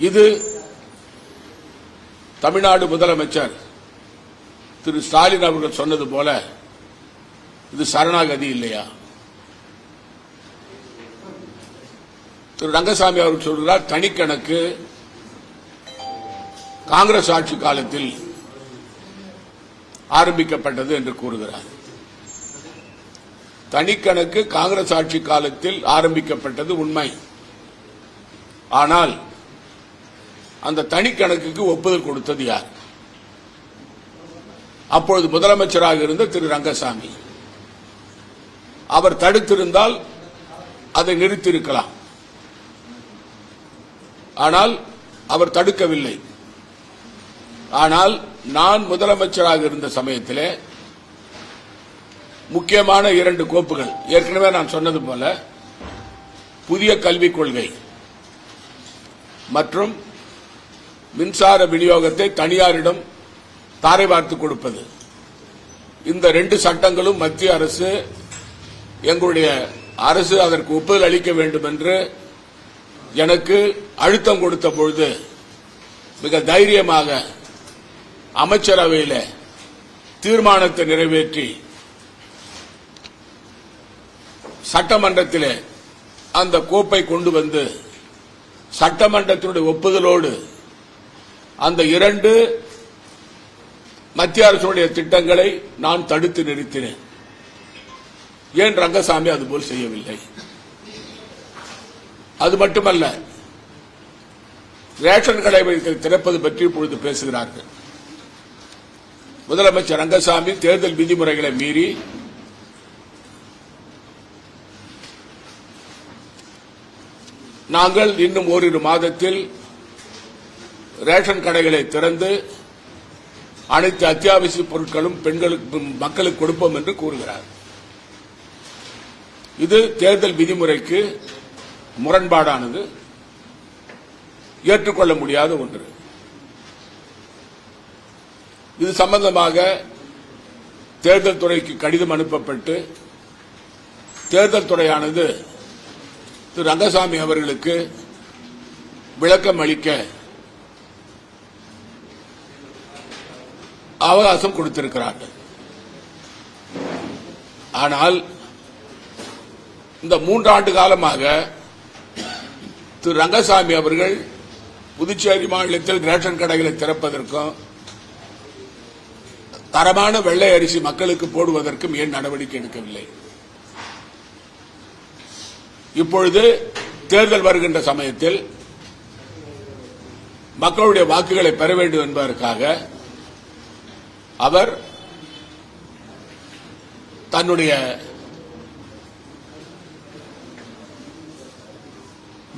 இது தமிழ்நாடு முதலமைச்சர் திரு ஸ்டாலின் அவர்கள் சொன்னது போல இது சரணாகதி இல்லையா? திரு ரங்கசாமி அவர்கள் சொல்கிறார் தனிக்கணக்கு காங்கிரஸ் ஆட்சி காலத்தில் ஆரம்பிக்கப்பட்டது என்று கூறுகிறார். தனிக்கணக்கு காங்கிரஸ் ஆட்சி காலத்தில் ஆரம்பிக்கப்பட்டது உண்மை. ஆனால் அந்த தனி கணக்குக்கு ஒப்புதல் கொடுத்தது யார்? அப்பொழுது முதலமைச்சராக இருந்த திரு ரங்கசாமி. அவர் தடுத்திருந்தால் அதை நிறுத்தியிருக்கலாம். ஆனால் அவர் தடுக்கவில்லை. ஆனால் நான் முதலமைச்சராக இருந்த சமயத்திலே முக்கியமான இரண்டு கோப்புகள் ஏற்கனவே நான் சொன்னது போல புதிய கல்விக் கொள்கை மற்றும் மின்சார விநியோகத்தை தனியாரிடம் தாரை பார்த்து கொடுப்பது. இந்த ரெண்டு சட்டங்களும் மத்திய அரசு எங்களுடைய அரசு அதற்கு ஒப்புதல் அளிக்க வேண்டும் என்று எனக்கு அழுத்தம் கொடுத்த பொழுது மிக தைரியமாக அமைச்சரவையில் தீர்மானத்தை நிறைவேற்றி சட்டமன்றத்தில் அந்த கோப்பை கொண்டு வந்து சட்டமன்றத்தினுடைய ஒப்புதலோடு அந்த இரண்டு மத்திய அரசுடைய திட்டங்களை நான் தடுத்து நிறுத்தினேன். ஏன் ரங்கசாமி அதுபோல் செய்யவில்லை? அது மட்டுமல்ல ரேஷன் கடை திறப்பது பற்றி இப்பொழுது பேசுகிறார்கள். முதலமைச்சர் ரங்கசாமி தேர்தல் விதிமுறைகளை மீறி நாங்கள் இன்னும் ஓரிரு மாதத்தில் ரேஷன் கடைகளை திறந்து அனைத்து அத்தியாவசிய பொருட்களும் பெண்களுக்கு மக்களுக்கு கொடுப்போம் என்று கூறுகிறார். இது தேர்தல் விதிமுறைக்கு முரண்பாடானது. ஏற்றுக்கொள்ள முடியாத ஒன்று. இது சம்பந்தமாக தேர்தல் துறைக்கு கடிதம் அனுப்பப்பட்டு தேர்தல் துறையானது திரு ரங்கசாமி அவர்களுக்கு விளக்கம் அளிக்க அவகாசம் கொடுத்திருக்கிறார்கள் ஆனால் இந்த மூன்றாண்டு காலமாக திரு ரங்கசாமி அவர்கள் புதுச்சேரி மாநிலத்தில் ரேஷன் கடைகளை திறப்பதற்கும் தரமான வெள்ளை அரிசி மக்களுக்கு போடுவதற்கும் ஏன் நடவடிக்கை எடுக்கவில்லை? இப்பொழுது தேர்தல் வருகின்ற சமயத்தில் மக்களுடைய வாக்குகளை பெற வேண்டும் என்பதற்காக அவர் தன்னுடைய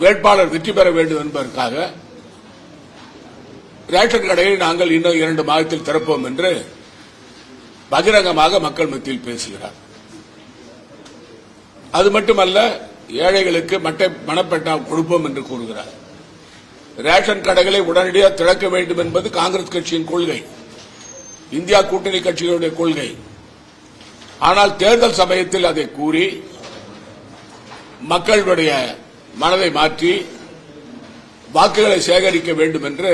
வேட்பாளர் வெற்றி பெற வேண்டும் என்பதற்காக ரேஷன் கடையை நாங்கள் இன்னும் இரண்டு மாதத்தில் திறப்போம் என்று பகிரங்கமாக மக்கள் மத்தியில் பேசுகிறார். அது மட்டுமல்ல ஏழைகளுக்கு மட்டை மணப்பட்டா கொடுப்போம் என்று கூறுகிறார். ரேஷன் கடைகளை உடனடியாக திறக்க வேண்டும் என்பது காங்கிரஸ் கட்சியின் கொள்கை. இந்தியா கூட்டணி கட்சிகளுடைய கொள்கை. ஆனால் தேர்தல் சமயத்தில் அதை கூறி மக்களுடைய மனதை மாற்றி வாக்குகளை சேகரிக்க வேண்டும் என்று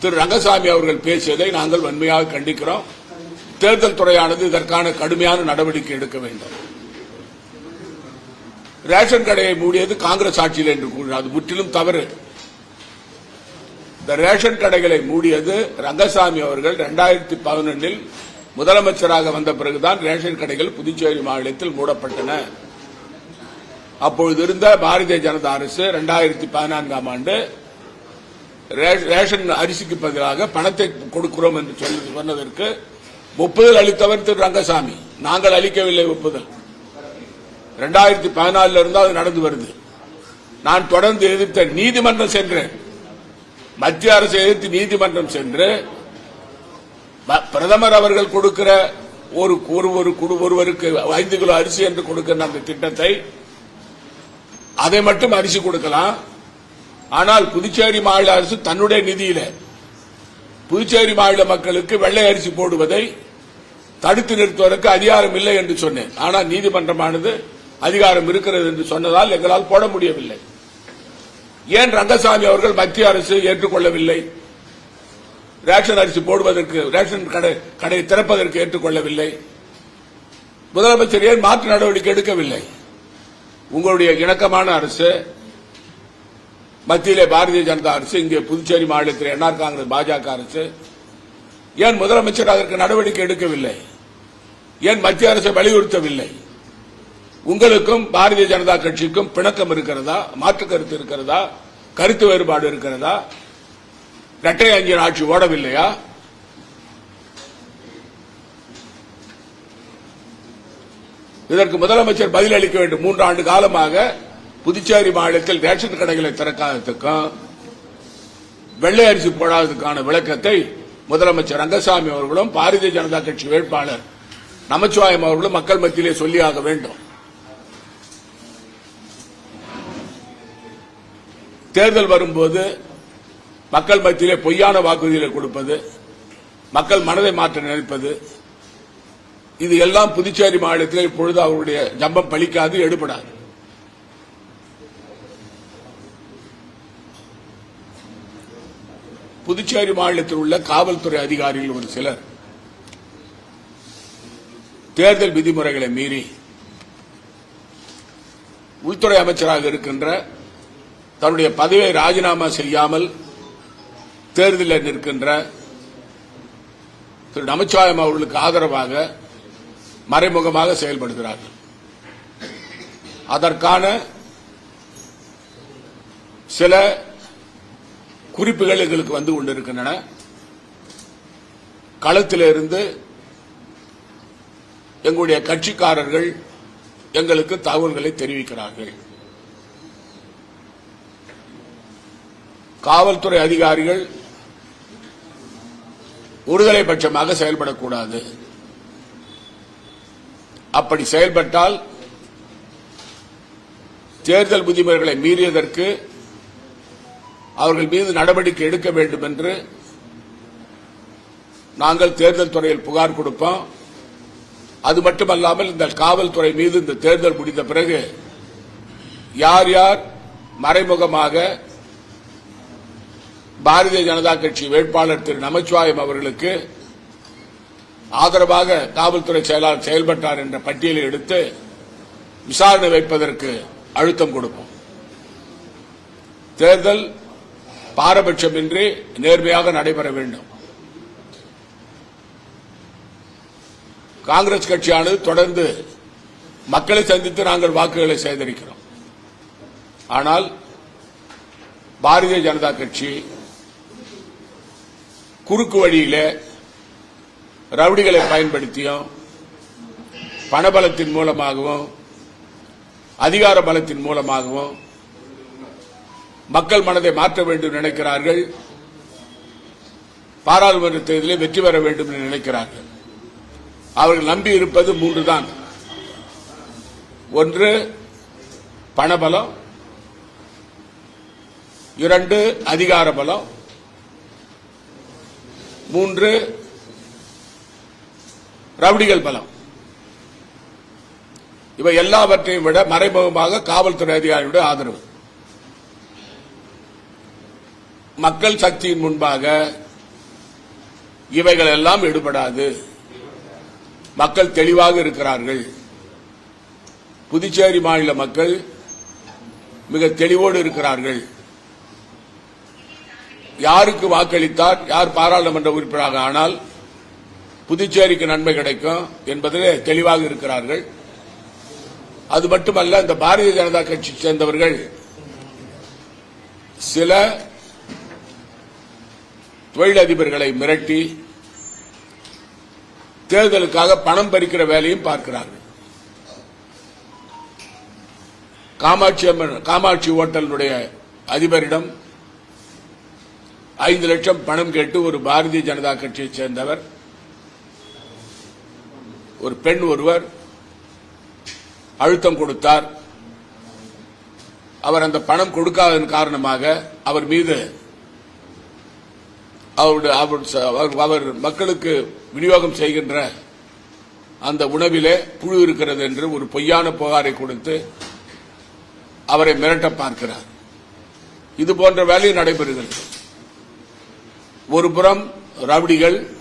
திரு ரங்கசாமி அவர்கள் பேசியதை நாங்கள் வன்மையாக கண்டிக்கிறோம். தேர்தல் துறையானது இதற்கான கடுமையான நடவடிக்கை எடுக்க வேண்டும். ரேஷன் கடையை மூடியது காங்கிரஸ் ஆட்சியில் என்று கூறினார். அது முற்றிலும் தவறு. இந்த ரேஷன் கடைகளை மூடியது ரங்கசாமி அவர்கள் இரண்டாயிரத்தி பதினொன்றில் முதலமைச்சராக வந்த பிறகுதான் ரேஷன் கடைகள் புதுச்சேரி மாநிலத்தில் மூடப்பட்டன. அப்பொழுது இருந்த பாரதிய ஜனதா அரசு இரண்டாயிரத்தி பதினான்காம் ஆண்டு ரேஷன் அரிசிக்கு பதிலாக பணத்தை கொடுக்கிறோம் என்று சொல்லி சொன்னதற்கு ஒப்புதல் அளித்தவர் திரு ரங்கசாமி. நாங்கள் அளிக்கவில்லை ஒப்புதல். இரண்டாயிரத்தி பதினாலுல இருந்து அது நடந்து வருது. நான் தொடர்ந்து எதிர்த்த நீதிமன்றம் சென்றேன். மத்திய அரசை எதிர்த்து நீதிமன்றம் சென்று ப- பிரதமர் அவர்கள் கொடுக்கிற ஒரு ஒரு ஒரு குடு ஒருவருக்கு ஐந்து கிலோ அரிசி என்று கொடுக்கிற அந்த திட்டத்தை அதை மட்டும் அரிசி கொடுக்கலாம். ஆனால் புதுச்சேரி மாநில அரசு தன்னுடைய நிதியில புதுச்சேரி மாநில மக்களுக்கு வெள்ளை அரிசி போடுவதை தடுத்து நிறுத்துவதற்கு அதிகாரம் இல்லை என்று சொன்னேன். ஆனால் நீதிமன்றமானது அதிகாரம் இருக்கிறது என்று சொன்னதால் எங்களால் போட முடியவில்லை. ஏன் ரங்கசாமி அவர்கள் மத்திய அரசு ஏற்றுக்கொள்ளவில்லை? ரேஷன் அரிசி போடுவதற்கு ரேஷன் கடை கடை திறப்பதற்கு ஏற்றுக்கொள்ளவில்லை. முதலமைச்சர் ஏன் மாற்று நடவடிக்கை எடுக்கவில்லை? உங்களுடைய இணக்கமான அரசு மத்தியிலே பாரதிய ஜனதா அரசு இங்கே புதுச்சேரி மாநிலத்தில் என்ஆர் காங்கிரஸ் பாஜக அரசு ஏன் முதலமைச்சர் அதற்கு நடவடிக்கை எடுக்கவில்லை? ஏன் மத்திய அரசை வலியுறுத்தவில்லை? உங்களுக்கும் பாரதிய ஜனதா கட்சிக்கும் பிணக்கம் இருக்கிறதா? மாற்று கருத்து இருக்கிறதா? கருத்து வேறுபாடு இருக்கிறதா? இரட்டை அஞ்சல் ஆட்சி ஓடவில்லையா? இதற்கு முதலமைச்சர் பதிலளிக்க வேண்டும். மூன்று ஆண்டு காலமாக புதுச்சேரி மாநிலத்தில் ரேஷன் கடைகளை திறக்காததுக்கும் வெள்ளை அரிசி போடாததுக்கான விளக்கத்தை முதலமைச்சர் ரங்கசாமி அவர்களும் பாரதிய ஜனதா கட்சி வேட்பாளர் நமச்சிவாயம் அவர்களும் மக்கள் மத்தியிலே சொல்லியாக வேண்டும். தேர்தல் வரும்போது மக்கள் மத்தியிலே பொய்யான வாக்குறுதிகளை கொடுப்பது மக்கள் மனதை மாற்ற நினைப்பது இது எல்லாம் புதுச்சேரி மாநிலத்தில் இப்பொழுது அவருடைய ஜம்பம் பலிக்காது எடுபடாது. புதுச்சேரி மாநிலத்தில் உள்ள காவல்துறை அதிகாரிகள் ஒரு சிலர். தேர்தல் விதிமுறைகளை மீறி உள்துறை அமைச்சராக இருக்கின்ற தன்னுடைய பதவியை ராஜினாமா செய்யாமல் தேர்தலில் நிற்கின்ற திரு நமச்சிவாயம் அவர்களுக்கு ஆதரவாக மறைமுகமாக செயல்படுகிறார்கள். அதற்கான சில குறிப்புகள் எங்களுக்கு வந்து கொண்டிருக்கின்றன. களத்திலிருந்து எங்களுடைய கட்சிக்காரர்கள் எங்களுக்கு தகவல்களை தெரிவிக்கிறார்கள். காவல்துறை அதிகாரிகள் ஒருதலை பட்சமாக செயல்படக்கூடாது. அப்படி செயல்பட்டால் தேர்தல் விதிமுறைகளை மீறியதற்கு அவர்கள் மீது நடவடிக்கை எடுக்க வேண்டும் என்று நாங்கள் தேர்தல் துறையில் புகார் கொடுப்போம். அது மட்டுமல்லாமல் இந்த காவல்துறை மீது இந்த தேர்தல் முடிந்த பிறகு யார் யார் மறைமுகமாக பாரதிய ஜனதா கட்சி வேட்பாளர் திரு நமச்சிவாயம் அவர்களுக்கு ஆதரவாக காவல்துறை செயலாளர் செயல்பட்டார் என்ற பட்டியலை எடுத்து விசாரணை வைப்பதற்கு அழுத்தம் கொடுப்போம். தேர்தல் பாரபட்சமின்றி நேர்மையாக நடைபெற வேண்டும். காங்கிரஸ் கட்சியானது தொடர்ந்து மக்களை சந்தித்து நாங்கள் வாக்குகளை சேகரிக்கிறோம். ஆனால் பாரதிய ஜனதா கட்சி குறுக்கு வழியில ரவுடிகளை பயன்படுத்தியும் பணபலத்தின் மூலமாகவும் அதிகார பலத்தின் மூலமாகவும் மக்கள் மனதை மாற்ற வேண்டும் நினைக்கிறார்கள். பாராளுமன்ற தேர்தலில் வெற்றி பெற வேண்டும் என்று நினைக்கிறார்கள். அவர்கள் நம்பி இருப்பது மூன்று தான் ஒன்று பணபலம். இரண்டு அதிகார பலம். மூன்று ரவுடிகள் பலம். இவை எல்லாவற்றையும் விட மறைமுகமாக காவல்துறை அதிகாரியுடைய ஆதரவு. மக்கள் சக்தியின் முன்பாக இவைகள் எல்லாம் எடுபடாது மக்கள் தெளிவாக இருக்கிறார்கள். புதுச்சேரி மாநில மக்கள் மிக தெளிவோடு இருக்கிறார்கள். யாருக்கு வாக்களித்தார் யார் பாராளுமன்ற உறுப்பினராக ஆனால் புதுச்சேரிக்கு நன்மை கிடைக்கும் என்பதிலே தெளிவாக இருக்கிறார்கள். அது மட்டுமல்ல இந்த பாரதிய ஜனதா கட்சி சேர்ந்தவர்கள் சில தொழிலதிபர்களை மிரட்டி தேர்தலுக்காக பணம் பறிக்கிற வேலையும் பார்க்கிறார்கள். காமாட்சி அம்மன் காமாட்சி ஓட்டலுடைய அதிபரிடம் ஐந்து லட்சம் பணம் கேட்டு ஒரு பாரதிய ஜனதா கட்சியைச் சேர்ந்தவர். ஒரு பெண் ஒருவர் அழுத்தம் கொடுத்தார். அவர் அந்த பணம் கொடுக்காததன் காரணமாக அவர் மீது அவருடைய அவர் அவர் மக்களுக்கு விநியோகம் செய்கின்ற அந்த உணவிலே புழு இருக்கிறது என்று ஒரு பொய்யான புகாரை கொடுத்து அவரை மிரட்ட பார்க்கிறார். இது போன்ற வேலை நடைபெறுகிறது. ஒரு புறம் ரவுடிகள்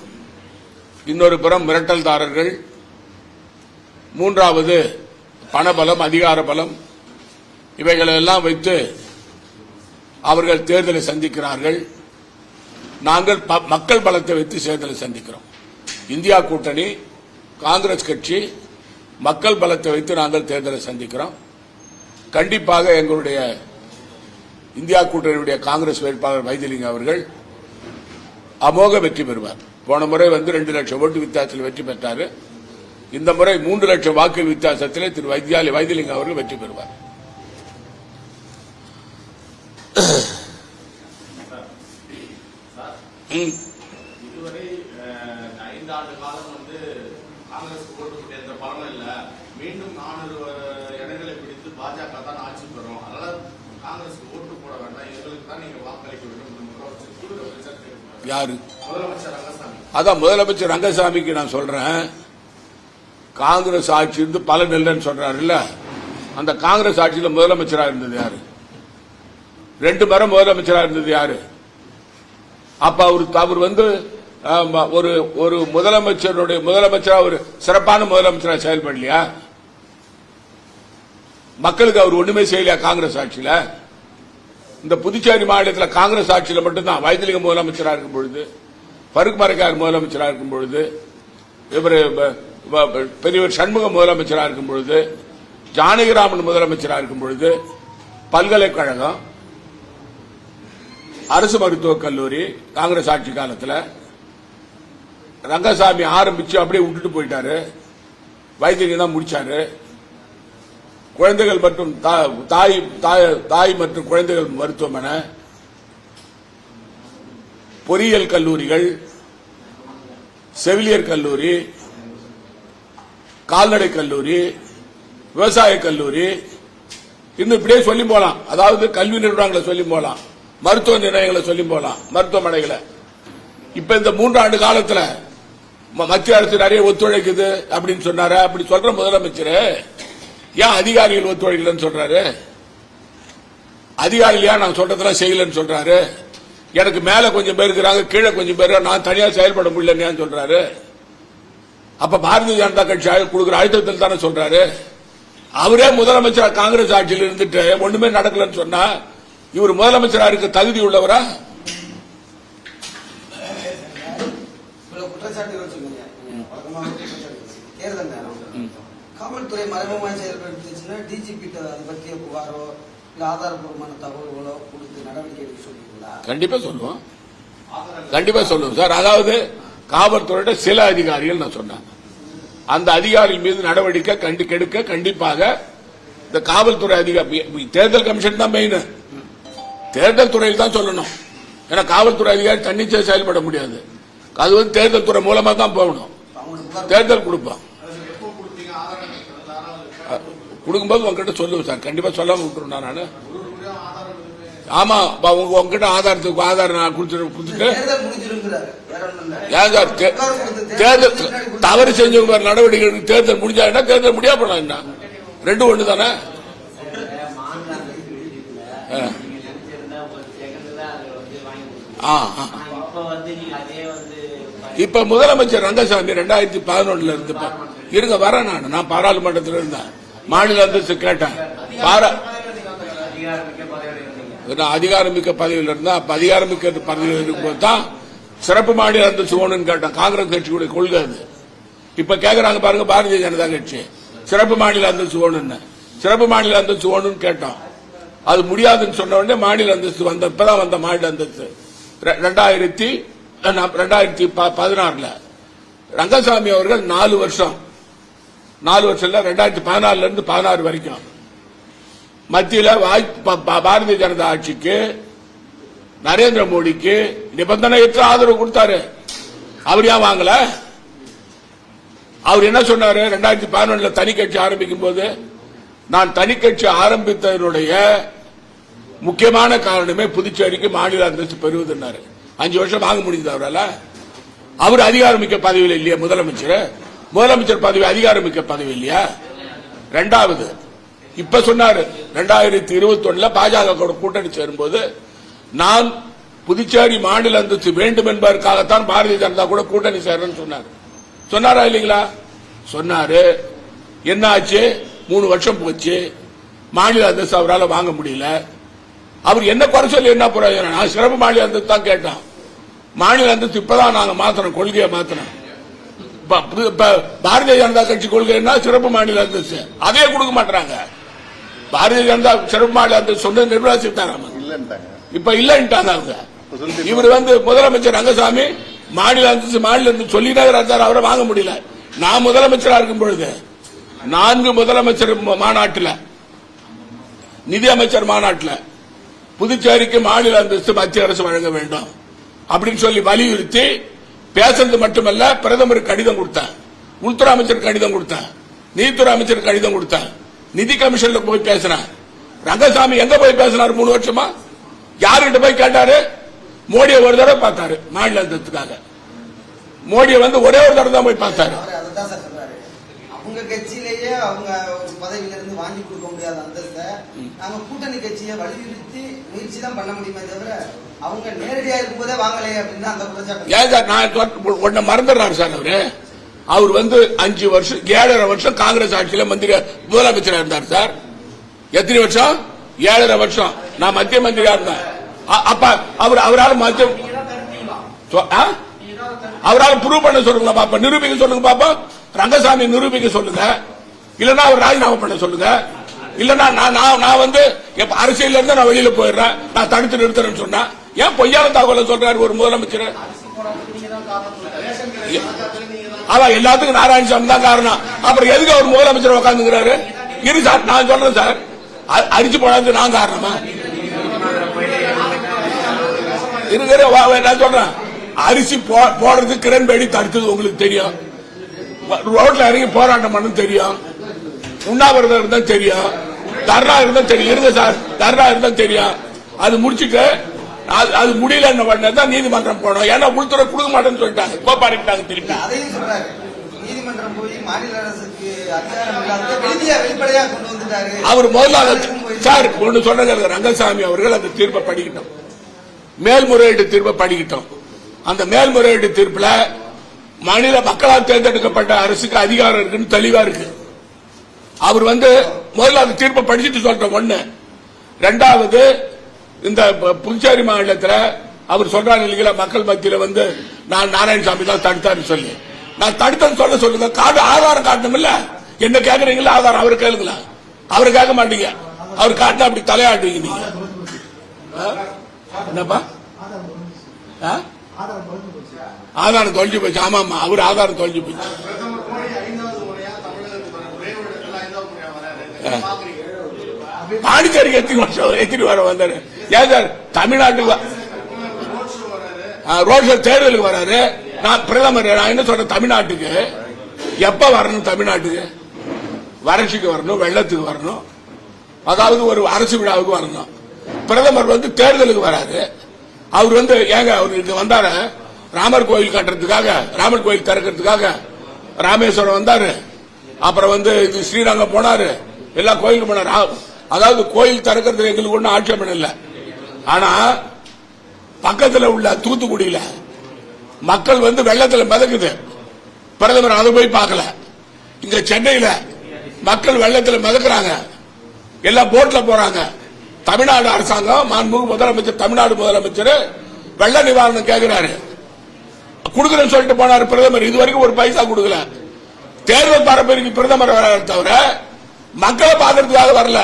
இன்னொரு புறம் மிரட்டல்தாரர்கள். மூன்றாவது பணபலம் அதிகார பலம் இவைகளெல்லாம் வைத்து அவர்கள் தேர்தலை சந்திக்கிறார்கள். நாங்கள் ப- மக்கள் பலத்தை வைத்து தேர்தலை சந்திக்கிறோம். இந்தியா கூட்டணி காங்கிரஸ் கட்சி மக்கள் பலத்தை வைத்து நாங்கள் தேர்தலை சந்திக்கிறோம். கண்டிப்பாக எங்களுடைய இந்தியா கூட்டணியுடைய காங்கிரஸ் வேட்பாளர் வைத்திலிங்கம் அவர்கள் அமோக வெற்றி பெறுவார். போன முறை வந்து ரெண்டு லட்சம் ஓட்டு வித்தியாசத்தில் வெற்றி பெற்றார். இந்த முறை மூன்று லட்சம் வாக்கு வித்தியாசத்திலே திரு வைத்தியாலி வைத்திலிங்கம் அவர்கள் வெற்றி பெறுவார். ம். இதுவரை அஹ், ஐந்து ஆண்டு காலம் வந்து காங்கிரஸ் ஓட்டு போட்ட எந்த பலனும் இல்ல மீண்டும் நானூறு இடங்களை பிடித்து பாஜக தான் ஆட்சி பெறும் அதனால காங்கிரஸ்க்கு ஓட்டு போட வேண்டாம் எங்களுக்கு தான் நீங்க வாக்களிக்க வேண்டும் என்று முதலமைச்சர் கூடுதல் அமைச்சர் தெரிவித்தார். யாரு? அதான் முதலமைச்சர் ரங்கசாமிக்கு நான் சொல்றேன். காங்கிரஸ் ஆட்சி இருந்து பலன் இல்லைன்னு சொல்றாருல்ல. அந்த காங்கிரஸ் ஆட்சியில முதலமைச்சரா இருந்தது யாரு? ரெண்டு முறை முதலமைச்சரா இருந்தது யாரு? அப்ப அவர் அவர் வந்து ஒரு ஒரு முதலமைச்சருடைய முதலமைச்சரா ஒரு சிறப்பான முதலமைச்சரா செயல்படலையா? மக்களுக்கு அவர் ஒண்ணுமே செய்யலையா காங்கிரஸ் ஆட்சியில? இந்த புதுச்சேரி மாநிலத்தில் காங்கிரஸ் ஆட்சியில் மட்டும்தான். வைத்திலிங்கம் முதலமைச்சராக இருக்கும் பொழுது பருக் மரக்கார் முதலமைச்சராக இருக்கும் பொழுது இவர் பெரியவர் சண்முகம் முதலமைச்சராக இருக்கும் பொழுது ஜானகிராமன் முதலமைச்சராக இருக்கும் பொழுது பல்கலைக்கழகம் அரசு மருத்துவக் கல்லூரி காங்கிரஸ் ஆட்சி காலத்தில் ரங்கசாமி ஆரம்பிச்சு அப்படியே விட்டுட்டு போயிட்டாரு. வைத்தியங்க தான் முடிச்சாரு. குழந்தைகள் மற்றும் தா- தாய் தாய்- தாய் மற்றும் குழந்தைகள் மருத்துவமனை பொறியியல் கல்லூரிகள் செவிலியர் கல்லூரி கால்நடை கல்லூரி விவசாய கல்லூரி. இன்னும் இப்படியே சொல்லி போலாம். அதாவது கல்வி நிறுவனங்களை சொல்லி போலாம். மருத்துவ நிலையங்களை சொல்லி போலாம். மருத்துவமனைகளை. இப்ப இந்த மூன்றாண்டு காலத்துல மத்திய அரசு நிறைய ஒத்துழைக்குது அப்படின்னு சொன்னாரு? அப்படி சொல்ற முதலமைச்சர். ஏன் அதிகாரிகள் ஒத்துழைக்கலன்னு சொல்றாரு? அதிகாரிகள் ஏன் நான் சொல்றதெல்லாம் செய்யலன்னு சொல்றாரு? எனக்கு மேல கொஞ்சம் பேர் இருக்கிறாங்க கீழே கொஞ்சம் பேர் நான் தனியா செயல்பட முடியலன்னு சொல்றாரு? அப்ப பாரதிய ஜனதா கட்சி ஆளு கொடுக்கிற அழுத்தத்தில் தானே சொல்றாரு? அவரே முதலமைச்சர் காங்கிரஸ் ஆட்சியில் இருந்துட்டு ஒண்ணுமே நடக்கலன்னு சொன்னா இவர் முதலமைச்சரா இருக்க தகுதி உள்ளவரா? குற்றச்சாட்டுகள் வழக்கமாக குற்றச்சாட்டு தேர்தல் நேரம் காவல்துறை மறைமுகமாக செயல்படுத்துச்சுன்னா டிஜிபி அதை பற்றிய புகாரோ இல்ல ஆதாரபூர்வமான தகவல்களோ கொடுத்து நடவடிக்கை எடுக்க சொல்லிங்களா கண்டிப்பா சொல்லுவோம். கண்டிப்பா சொல்லுவோம் சார். அதாவது காவல்துறையோட சில அதிகாரிகள் நான் சொன்னேன். அந்த அதிகாரிகள் மீது நடவடிக்கை கண்டி கெடுக்க கண்டிப்பாக இந்த காவல்துறை அதிகாரி தேர்தல் கமிஷன் தான் மெயின் தேர்தல் துறையில் தான் சொல்லணும். ஏன்னா காவல்துறை அதிகாரி தன்னிச்சை செயல்பட முடியாது. அது வந்து தேர்தல் துறை மூலமா தான் போகணும். தேர்தல் கொடுப்போம் எப்போ கொடுத்தீங்க ஆதாரம் இருக்கிறது யாராவது கொடுக்கும்போது உங்ககிட்ட சொல்லுவேன் சார் கண்டிப்பா சொல்லாம விட்டுருவேன் நான் ஒரு முறையும் ஆதாரம் எதுவுமே ஆமா அப்ப உங்க உங்ககிட்ட ஆதாரத்துக்கு ஆதாரம் நான் கொடுத்துட்டு. கொடுத்துட்டு ஏன் சார் தேர்தல் தவறு செஞ்சவங்க நடவடிக்கை தேர்தல் முடிஞ்சாங்கன்னா தேர்தல் முடியா என்ன? ரெண்டும் ஒண்ணு தானே. இப்ப முதலமைச்சர் ரங்கசாமி ரெண்டாயிரத்தி பதினொன்னுல இருந்து இருங்க வரேன் நான். நான் பாராளுமன்றத்தில் இருந்தேன். மாநில அந்தஸ்து கேட்டேன். பாரா அதிகாரமிக்க பதவியில் பதவியில் இருந்தா அப்ப அதிகாரமிக்க பதவியில் இருக்கும்போது தான் சிறப்பு மாநில அந்தஸ்து வேணும்னு கேட்டேன். காங்கிரஸ் கட்சியுடைய கொள்கை அது. இப்ப கேக்குறாங்க பாருங்க பாரதிய ஜனதா கட்சி. சிறப்பு மாநில அந்தஸ்து வேணும்னு. சிறப்பு மாநில அந்தஸ்து வேணும்னு கேட்டோம். அது முடியாதுன்னு சொன்ன உடனே மாநில அந்தஸ்து வந்த இப்பதான் வந்த மாநில அந்தஸ்து. ரெ- ரெண்டாயிரத்தி ரெண்டாயிரத்தி ப- பதினாறுல. ரங்கசாமி அவர்கள் நாலு வருஷம் நாலு வருஷம் ரெண்டாயிரத்தி பதினாலுல இருந்து பதினாறு வரைக்கும். மத்தியில் வாய்- ப- ப- பாரதிய ஜனதா ஆட்சிக்கு நரேந்திர மோடிக்கு நிபந்தனையற்ற ஆதரவு கொடுத்தாரு. அவர் ஏன் வாங்கல? அவர் என்ன சொன்னாரு? ரெண்டாயிரத்தி பதினொன்னுல தனி கட்சி ஆரம்பிக்கும் போது நான் தனி கட்சி ஆரம்பித்ததனுடைய முக்கியமான காரணமே புதுச்சேரிக்கு மாநில அந்தஸ்து பெறுவதுன்னாரு. அஞ்சு வருஷம் வாங்க முடிஞ்சது அவரால்? அவர் அதிகாரமிக்க பதவியில் இல்லையா முதலமைச்சர். முதலமைச்சர் பதவி அதிகாரமிக்க பதவி இல்லையா? ரெண்டாவது இப்ப சொன்னாரு ரெண்டாயிரத்தி இருபத்தி ஒண்ணுல பாஜக கூட கூட்டணி சேரும்போது நான் புதுச்சேரி மாநில அந்தஸ்து வேண்டும் என்பதற்காகத்தான் பாரதிய ஜனதா கூட கூட்டணி சேரன்னு சொன்னார். சொன்னாரா இல்லைங்களா? சொன்னாரு. என்ன ஆச்சு மூணு வருஷம் போச்சு. மாநில அந்தஸ்து அவரால் வாங்க முடியல. அவர் என்ன குறை சொல்லி என்ன பிரயோஜனம் நான் சிறப்பு மாநில அந்தஸ்து தான் கேட்டான். மாநில அந்தஸ்து இப்பதான் நாங்க மாத்தணும் கொள்கையை மாத்தணும். பாரதிய ஜனதா கட்சி கொள்கைன்னா சிறப்பு மாநில அந்தஸ்து அதே கொடுக்க மாட்டாங்க பாரதிய ஜனதா சிறப்பு மாநில அந்தஸ்து சொன்ன இல்லன்ட்டாங்க. இப்ப இல்லன்ட்டாங்க அவங்க. இவர் வந்து முதலமைச்சர் ரங்கசாமி மாநில அந்தஸ்து மாநில சொல்லிட்டே இருந்தார் அவரை வாங்க முடியல. நான் முதலமைச்சரா இருக்கும் பொழுது நான்கு முதலமைச்சர் மாநாட்டுல நிதி அமைச்சர் மாநாட்டுல புதுச்சேரிக்கு மாநில அந்தஸ்து மத்திய அரசு வழங்க வேண்டும் அப்படின்னு சொல்லி வலியுறுத்தி பேசுறது மட்டுமல்ல பிரதமருக்கு கடிதம் கொடுத்தேன். உள்துறை அமைச்சர் கடிதம் கொடுத்தேன். நீதித்துறை அமைச்சர் கடிதம் கொடுத்தேன். நிதி கமிஷன்ல போய் பேசினேன் ரங்கசாமி எங்க போய் பேசினார் மூணு வருஷமா? யாருகிட்ட போய் கேட்டாரு? மோடியை ஒரு தடவை பார்த்தாரு மாநிலத்துக்காக மோடியை வந்து ஒரே ஒரு தடவை தான் போய் பார்த்தாரு. கட்சியிலேயே அவங்க ஒரு பதவியில இருந்து வாங்கி கொடுக்க முடியாத அந்தஸ்தை நாங்க கூட்டணி கட்சியை வலியுறுத்தி முயற்சி தான் பண்ண முடியுமே தவிர அவங்க நேரடியா இருக்கும்போதே வாங்கலையே அப்படின்னு அந்த குற்றச்சாட்டு. ஏன் சார் நான் உன்னை மறந்துடுறாரு சார் அவரு. அவர் வந்து அஞ்சு வருஷம் ஏழரை வருஷம் காங்கிரஸ் ஆட்சியில மந்திரி முதலமைச்சரா இருந்தார் சார். எத்தனை வருஷம்? ஏழரை வருஷம். நான் மத்திய மந்திரியா இருந்தேன். அப்ப அவர் அவரால் மத்திய சொ- ஆ? அவரால் ப்ரூவ் பண்ண சொல்லுங்க பாப்பா. நிரூபிக்க சொல்லுங்க பாப்பா. ரங்கசாமி நிரூபிக்க சொல்லுங்க. இல்லனா அவர் ராஜினாமா பண்ண சொல்லுங்க. இல்லனா நான் நான் நான் வந்து என் அரசியல்ல இருந்து நான் வெளியில போயிடுறேன். நான் தடுத்து நிறுத்துறேன்னு சொன்னா ஏன் பொய்யான தகவலை சொல்றாரு ஒரு முதலமைச்சர்? அதான் எல்லாத்துக்கும் நாராயணசாமி தான் காரணம். அப்புறம் எதுக்கு அவர் முதலமைச்சர் உட்காந்துக்கிறாரு இரு சார் நான் சொல்றேன் சார். அரிச்சு போனது நான் காரணமா? இருக்கிற நான் சொல்றேன். அரிசி போ- போடுறது கிரண்பேடி தடுத்தது உங்களுக்கு தெரியும். ரோட்ல இறங்கி போராட்டம் பண்ண தெரியும். உண்ணாவிரதம் இருந்தா தெரியும். தர்ணா இருந்தா தெரியும். இருங்க சார். தர்ணா இருந்தா தெரியும். அது முடிச்சிட்டு அது- அது முடியல என்ன பண்ணதான் நீதிமன்றம் போனோம் ஏன்னா உள்துறை கொடுக்க மாட்டேன்னு சொல்லிட்டாங்க. கோப்பாரிட்டாங்க திருப்பி. அவர் முதல்ல சார் ஒன்று சொன்னது ரங்கசாமி அவர்கள் அந்த தீர்ப்பை படிக்கட்டும். மேல்முறையீடு தீர்ப்பை படிக்கட்டும். அந்த மேல்முறையீடு தீர்ப்புல மாநில மக்களால் தேர்ந்தெடுக்கப்பட்ட அரசுக்கு அதிகாரம் இருக்குன்னு தெளிவா இருக்கு. அவர் வந்து முதல்ல அந்த தீர்ப்பை படிச்சுட்டு சொல்ற ஒண்ணு. ரெண்டாவது இந்த புதுச்சேரி மாநிலத்தில் அவர் சொல்றாரு இல்லைங்களா மக்கள் மத்தியில வந்து நான் நாராயணசாமி தான் தடுத்தாருன்னு சொல்லி. நான் தடுத்தேன்னு சொல்ல சொல்லுங்க. காடு ஆதாரம் காட்டணும் இல்ல? என்ன கேக்குறீங்களா? ஆதாரம் அவர் கேளுங்களா? அவர் கேட்க மாட்டீங்க. அவர் காட்டினா அப்படி தலையாட்டுவீங்க நீங்க. என்னப்பா? ஆ? ஆதாரம் தொலைஞ்சு போச்சு. ஆமா ஆமா அவர் ஆதாரம் தொலைஞ்சு போச்சு. பாண்டிச்சேரிக்கு எத்தனை வருஷம் எத்தனை வர வந்தாரு? ஏன் சார் தமிழ்நாட்டுக்கு ரோட் ஷோ தேர்தலுக்கு வராரு. நான் பிரதமர் நான் என்ன சொல்றேன் தமிழ்நாட்டுக்கு. எப்ப வரணும் தமிழ்நாட்டுக்கு? வறட்சிக்கு வரணும் வெள்ளத்துக்கு வரணும். அதாவது ஒரு அரசு விழாவுக்கு வரணும். பிரதமர் வந்து தேர்தலுக்கு வராரு. அவர் வந்து ஏங்க அவர் இங்க வந்தாரு? ராமர் கோயில் கட்டுறதுக்காக ராமர் கோயில் திறக்கிறதுக்காக ராமேஸ்வரம் வந்தாரு. அப்புறம் வந்து இது ஸ்ரீரங்கம் போனாரு. எல்லா கோயிலுக்கு போனாரு. அதாவது கோயில் திறக்கிறது எங்களுக்கு ஒன்றும் ஆட்சேபம் இல்லை. ஆனா பக்கத்தில் உள்ள தூத்துக்குடியில மக்கள் வந்து வெள்ளத்தில் மிதக்குது. பிரதமர் அதை போய் பார்க்கல. இங்க சென்னையில மக்கள் வெள்ளத்தில் மிதக்குறாங்க. எல்லாம் போட்ல போறாங்க. தமிழ்நாடு அரசாங்கம் மாண்புமிகு முதலமைச்சர் தமிழ்நாடு முதலமைச்சர் வெள்ள நிவாரணம் கேட்கிறாரு கொடுக்கறேன்னு சொல்லிட்டு போனாரு பிரதமர். இது வரைக்கும் ஒரு பைசா கொடுக்கல. தேர்தல் பரப்புரைக்கு பிரதமர் வர தவிர மக்களை பார்க்கறதுக்காக வரல.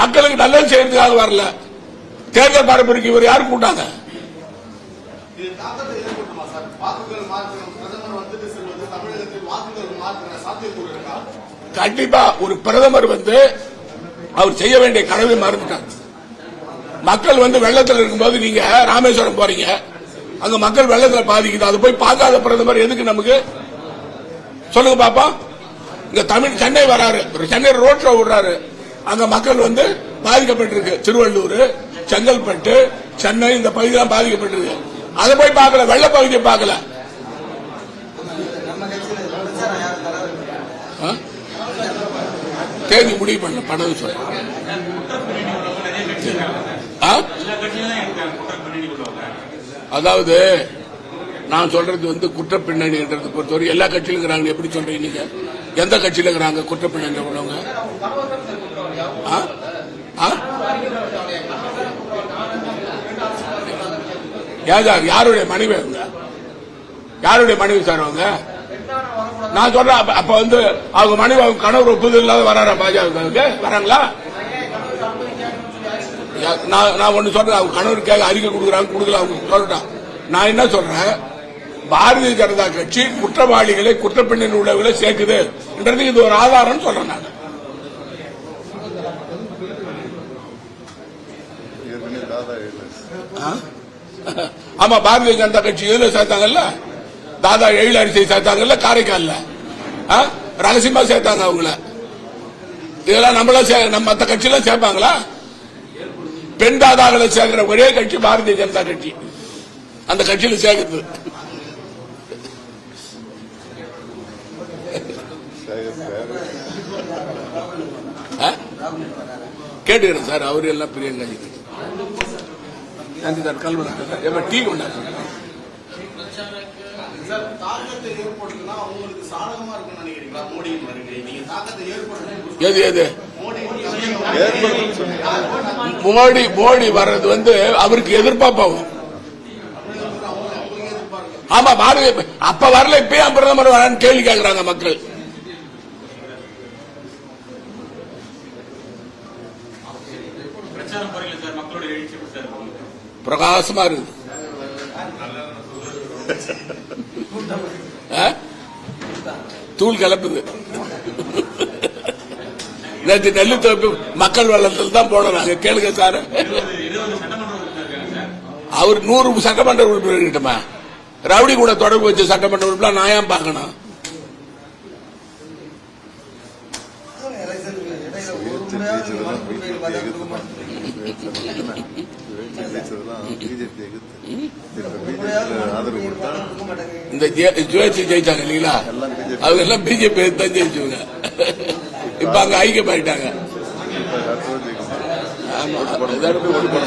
மக்களுக்கு நல்லது செய்யறதுக்காக வரல. தேர்தல் பரப்புரைக்கு இவர் யார் கூட்டாங்க? கண்டிப்பா ஒரு பிரதமர் வந்து அவர் செய்ய வேண்டிய கடமை மறந்துட்டார். மக்கள் வந்து வெள்ளத்தில் இருக்கும்போது நீங்க ராமேஸ்வரம் போறீங்க. அங்க மக்கள் வெள்ளத்துல பாதிக்குது. அது போய் பார்க்காத பிரதமர் எதுக்கு நமக்கு? சொல்லுங்க பாப்பா. இங்க தமிழ் சென்னை வராரு. சென்னை ரோட் ஷோ விடுறாரு. அங்க மக்கள் வந்து பாதிக்கப்பட்டிருக்கு. திருவள்ளூர் செங்கல்பட்டு சென்னை இந்த பகுதியெல்லாம் பாதிக்கப்பட்டிருக்கு. அதை போய் பார்க்கல. வெள்ள பகுதியை பார்க்கல. ஆ? தேதி முடிவு பண்ண. பணம் சொல்ல ஆ? கட்சியில தான் இருக்காங்க குற்ற பின்னணி உள்ளவங்க அதாவது நான் சொல்றது வந்து குற்ற பின்னணின்றது பொறுத்தவரை எல்லா கட்சியிலும் இருக்கிறாங்க. எப்படி சொல்றீங்க நீங்க? எந்த கட்சியில இருக்கிறாங்க குற்ற பின்னணி உள்ளவங்க? ஆ? யாருடைய மனைவி அவங்க? யாருடைய மனைவி சார் அவங்க? நான் சொல்றேன் அப்ப- வந்து அவங்க மனைவி அவங்க கணவர் ஒப்புதல் இல்லாத வராரா பாஜக வராங்களா? நான் நான் ஒன்று சொல்றேன். அவங்க கணவருக்காக அறிக்கை கொடுக்குறாங்க கொடுக்கல அவங்க சொல்லட்டான் நான் என்ன சொல்றேன்? பாரதிய ஜனதா கட்சி குற்றவாளிகளை குற்றப்பின்னணி உள்ளவர்களை சேர்க்குது என்றது இது ஒரு ஆதாரம் சொல்றேன் நான். ஏற்கனவே ஆமா பாரதிய ஜனதா கட்சி இதுல சேர்த்தாங்கல்ல? தாதா எழில் அரிசி சேர்த்தாங்கல்ல காரைக்கால்ல. ஆ? ரகசியமா சேர்த்தாங்க அவங்கள. இதெல்லாம் நம்மள சே- நம்ம மத்த கட்சியெல்லாம் சேர்ப்பாங்களா? பெண் தாதாக்களை சேர்க்கிற ஒரே கட்சி பாரதிய ஜனதா கட்சி. அந்த கட்சியில சேர்க்கிறது? கேட்டுக்கிறேன் சார் அவரு எல்லாம் பிரியங்கா நன்றி சார் கல்வன டீ ஏற்படுத்தி எது எது? மோடி மோடி வர்றது வந்து அவருக்கு எதிர்பார்ப்பாகும் ஆமா பாரதிய அப்ப வரல இப்ப ஏன் பிரதமர் வரான்னு கேள்வி கேட்கிறாங்க மக்கள். இருக்கு? பிரகாசமா இருக்குது. ஆ? தூள் கலப்புது. நேற்று நெல்லு தோப்பு மக்கள் வெள்ளத்தில் தான் போனோம் நாங்க கேளுங்க சார் அவர் நூறு சட்டமன்ற உறுப்பினர் கிட்டமா ரவுடி கூட தொடர்பு வச்ச சட்டமன்ற உறுப்பினர் நான் ஏன் பார்க்கணும். இந்த ஜெ- சுயேட்சை ஜெயிச்சாங்க இல்லீங்களா. அவங்க எல்லாம் பிஜேபி தான் ஜெயிச்சவங்க இப்ப அங்க ஐக்கியமாயிட்டாங்க. இப்ப அடுத்த ஆமா ஓட்டு போட